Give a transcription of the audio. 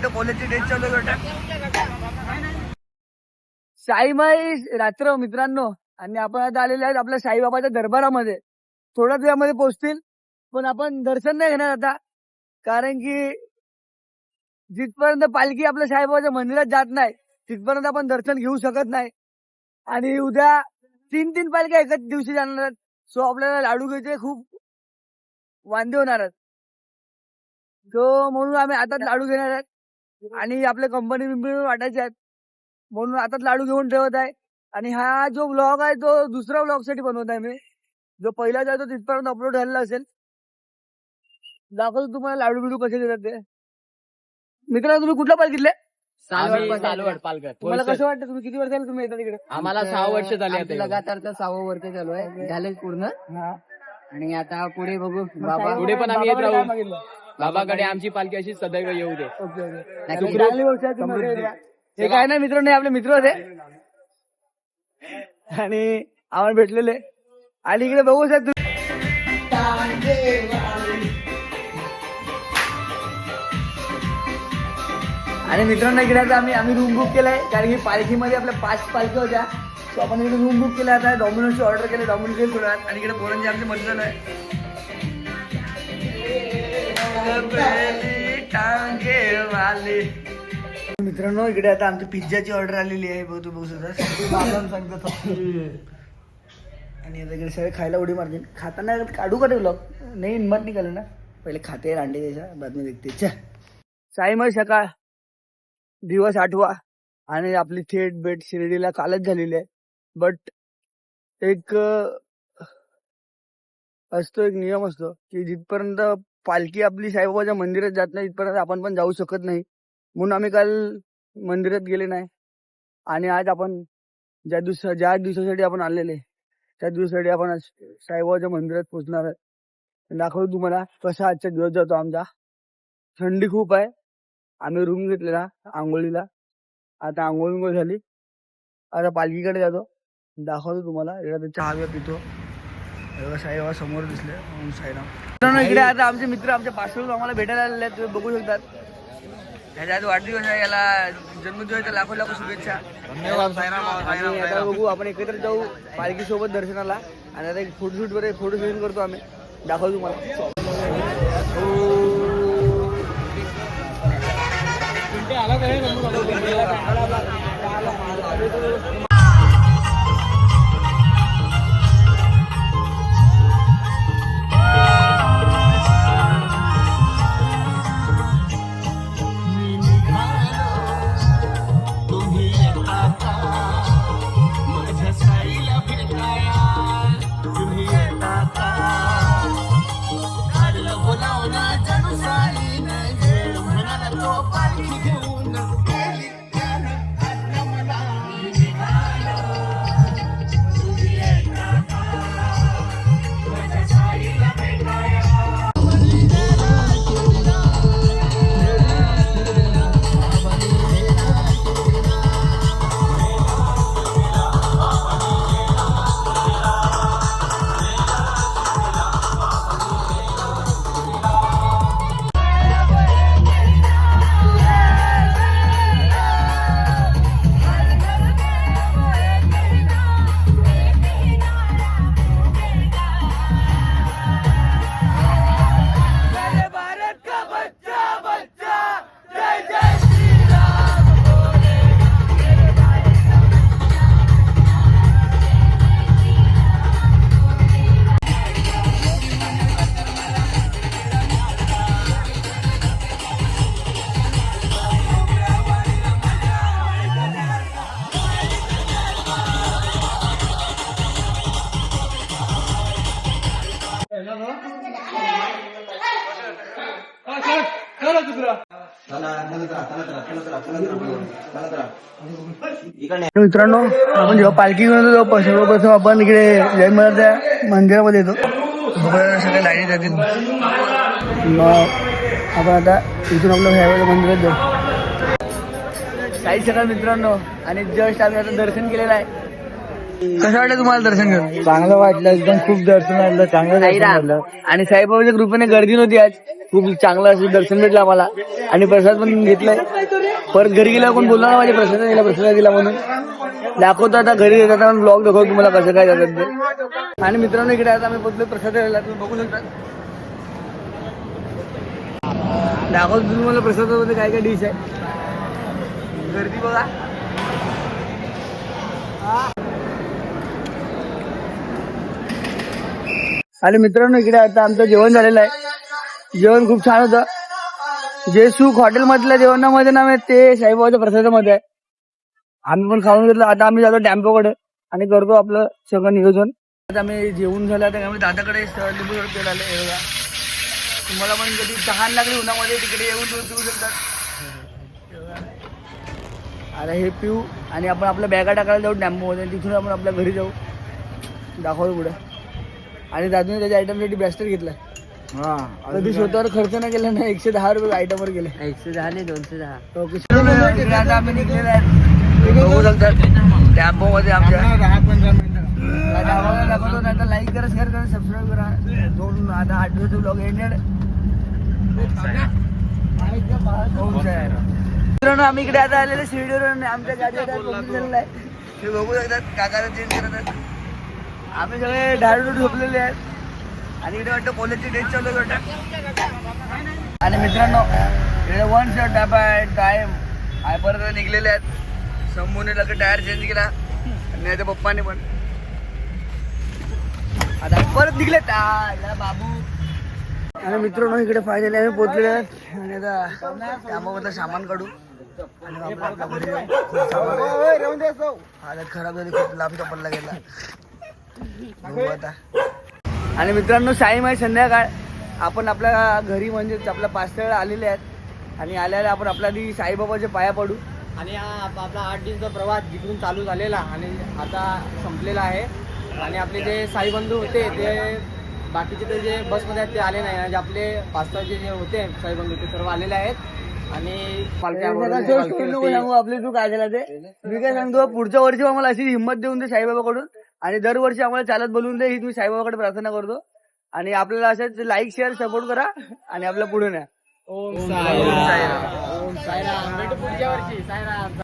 वाटतं कॉलेजची डेट चालू आहे साईमाई रात्र मित्रांनो. आणि आपण आता आलेले आहेत आपल्या साईबाबाच्या दरबारामध्ये. थोड्याच वेळामध्ये पोहोचतील पण आपण दर्शन नाही घेणार आता. कारण की जिथपर्यंत पालखी आपल्या साईबाबाच्या मंदिरात जात नाही तिथपर्यंत आपण दर्शन घेऊ शकत नाही. आणि उद्या तीन तीन पालख्या एकाच दिवशी जाणार आहेत. सो आपल्याला लाडू घ्यायचे खूप वांदे होणार आहेत. सो म्हणून आम्ही आता लाडू घेणार आहेत. आणि आपल्या कंपनी बिंपनी वाटायचे आहेत. म्हणून आताच लाडू घेऊन ठेवत आहे. आणि हा जो ब्लॉग आहे तो दुसऱ्या ब्लॉगसाठी बनवत आहे मी. जो पहिला तो तिथपर्यंत अपलोड झालेला असेल. दाखवतो तुम्हाला लाडू बिडू कसे देतात ते. मित्रांनो तुम्ही कुठला पालखीतले? सालवड पालघर तुम्हाला कसं वाटतं? तुम्ही किती वर्षाला तुम्ही येतात इकडे आम्हाला सहा वर्ष झाली आता. लगातार तर सहावं वर्ष चालू आहे. झाले पूर्ण. हा. आणि आता पुढे बघू. बाबा पुढे पण आम्ही येत राहू. बाबाकडे आमची पालखी अशी सदैव येऊ दे. चांगली गोष्ट आहे, तुम्ही. हे काय नाही मित्र नाही आपले मित्र होते. आणि आम्हाला भेटलेले. आणि इकडे बघू साहेब तुम्ही आणि मित्रांनो इकडे आता आम्ही आम्ही रूम बुक केलाय. कारण की पालखीमध्ये आपल्या पाच पालख्या होत्या. सो आपण इकडे रूम बुक केला आता. डॉमिनोजची ऑर्डर केली. डॉमिनोज आणि इकडे पोरांचे आमचे मंदिर आहे. मित्रांनो इकडे आता आमची पिझ्झाची ऑर्डर आलेली आहे. बघ तू बघू सांगतो आणि आता इकडे सगळे खायला उडी मारतील. खाताना काढू का ब्लॉग नाही हिंमत निघालं ना पहिले खाते रांडे त्याच्या. बातमी देखते. च्या साईमय सकाळ. दिवस आठवा. आणि आपली थेट भेट शिर्डीला कालच झालेली आहे. बट एक असतो एक नियम असतो की जिथपर्यंत पालखी आपली साईबाबाच्या मंदिरात जात नाही इथपर्यंत आपण पण जाऊ शकत नाही. म्हणून आम्ही काल मंदिरात गेले नाही. आणि आज आपण ज्या दिवसा ज्या दिवसासाठी आपण आलेले त्या दिवसासाठी आपण साईबाबाच्या मंदिरात पोहोचणार आहे. दाखवतो तुम्हाला कसा आजचा दिवस जातो आमचा. थंडी खूप आहे. आम्ही रूम घेतलेला आंघोळीला. आता आंघोळ झाली. आता पालखीकडे जातो. दाखवतो तुम्हाला. एकदा चहा पितो. साईबाबा समोर दिसले ओम साईराम. इकडे आता आमचे मित्र आमच्या पाठवून आम्हाला भेटायला आलेले आहेत तुम्ही बघू शकतात. ह्याच्या आज वाढदिवस आहे याला जन्मदिवसाच्या लाखो लाखो शुभेच्छा. आता बघू आपण एकत्र जाऊ पालखी सोबत दर्शनाला. आणि आता एक फोटोशूट वर फोटो सेशन करतो आम्ही. दाखवतो तुम्हाला. Hey. मित्रांनो आपण जेव्हा पालखी घेऊन येतो तेव्हा सर्वप्रथम आपण इकडे जय महाराजच्या मंदिरामध्ये येतो बघा सगळ्या लाईनी जातील मग आपण आता इथून आपलं ह्यावेळेला मंदिरात जाऊ काही सकाळ मित्रांनो आणि जस्ट आम्ही आता दर्शन केलेलं आहे कसं वाटलं तुम्हाला दर्शन घेऊन चांगलं वाटलं एकदम खूप दर्शन झालं चांगलं आणि साईबाबाच्या कृपेने गर्दी नव्हती आज खूप चांगलं असं दर्शन भेटलं आम्हाला. आणि प्रसाद पण घेतलाय. परत घरी गेल्यावर कोण बोलणार माझ्या प्रसाद दिला प्रसाद दिला म्हणून. दाखवतो आता घरी येतात ब्लॉग दाखवतो तुम्हाला कसं काय जातात ते. आणि मित्रांनो इकडे आता आम्ही बोलतो प्रसाद राहिला तुम्ही बघू शकता. दाखवतो तुम्हाला प्रसादामध्ये काय काय डिश आहे. गर्दी बघा. आणि मित्रांनो इकडे आता आमचं जेवण झालेलं आहे. जेवण खूप छान होतं. जे सुख हॉटेलमधल्या जेवणामध्ये ना ते साईबाबाच्या प्रसादामध्ये आहे. आम्ही पण खाऊन घेतलं. आता आम्ही जातो डॅम्पोकडे आणि करतो आपलं सगळं नियोजन. आता आम्ही जेवून झालं. आता आम्ही दादाकडे लिंबू सरबत प्यायला आले तुम्हाला पण कधी तहान लागली उन्हामध्ये तिकडे येऊन पिऊ पिऊ शकतात. अरे आता हे पिऊ आणि आपण आपल्या बॅगा टाकायला जाऊ डॅम्पोमध्ये तिथून आपण आपल्या घरी जाऊ. दाखवतो पुढे. आणि दादूने त्याच्या आयटमसाठी बॅस्टर घेतला कधी स्वतःवर खर्च नाही केला ना एकशे दहा रुपये आयटमवर गेले. एकशे दहा नाही दोनशे दहा. ओके आता आम्ही निघलेले बघू शकतात टॅम्पो मध्ये आमच्या गावाला दाखवतो नाही तर लाईक करा शेअर करा सबस्क्राईब करा. दोन आता आठ दिवस ब्लॉग एंडेड मित्रांनो आम्ही इकडे आता आलेले शिर्डीवर आणि आमच्या गाडीवर झालेलं आहे? ते बघू शकतात काकाला चेंज करत आहेत. आम्ही सगळे ढाळून झोपलेले आहेत. आणि इकडे वाटतं कॉलेजची डेट चालू वाटतं. आणि मित्रांनो इकडे वन शॉट डबा आहे टाइम आहे परत निघलेले आहेत. शंभूने लगेच टायर चेंज केला. नाही तर पप्पाने पण. आता परत निघले टाळा बाबू. आणि मित्रांनो इकडे फायनली आम्ही पोहोचलेले आहेत आणि आता त्याबाबतलं सामान काढू. खूप हालत खराब झाली खूप लांबचा पल्ला गेला आता. आणि मित्रांनो साईम आहे संध्याकाळ. आपण आपल्या घरी म्हणजेच आपल्या पाचथळ आलेले आहेत. आणि आल्याला आपण आपल्या आधी साईबाबाच्या पाया पडू. आणि हा आप- आपला आठ दिवसाचा प्रवास जिकडून चालू झालेला आणि आता संपलेला आहे. आणि आपले जे साई बंधू होते ते बाकीचे ते जे बसमध्ये आहेत ते आले नाही. आणि आपले पाच सहाचे जे होते साई बंधू ते सर्व आलेले आहेत. आणि आपली तू काय झाला ते? मी काय सांगतो पुढच्या वर्षी आम्हाला अशी हिंमत देऊन दे साईबाबाकडून. आणि दरवर्षी आम्हाला चालत बोलून दे ही मी साईबाबाकडे प्रार्थना करतो. आणि आपल्याला असंच लाईक शेअर सपोर्ट करा आणि आपल्या पुढे न्या. ओम ओम साईराम. साईराम. ओम साईराम. भेटू पुढच्या वर्षी. साईराम.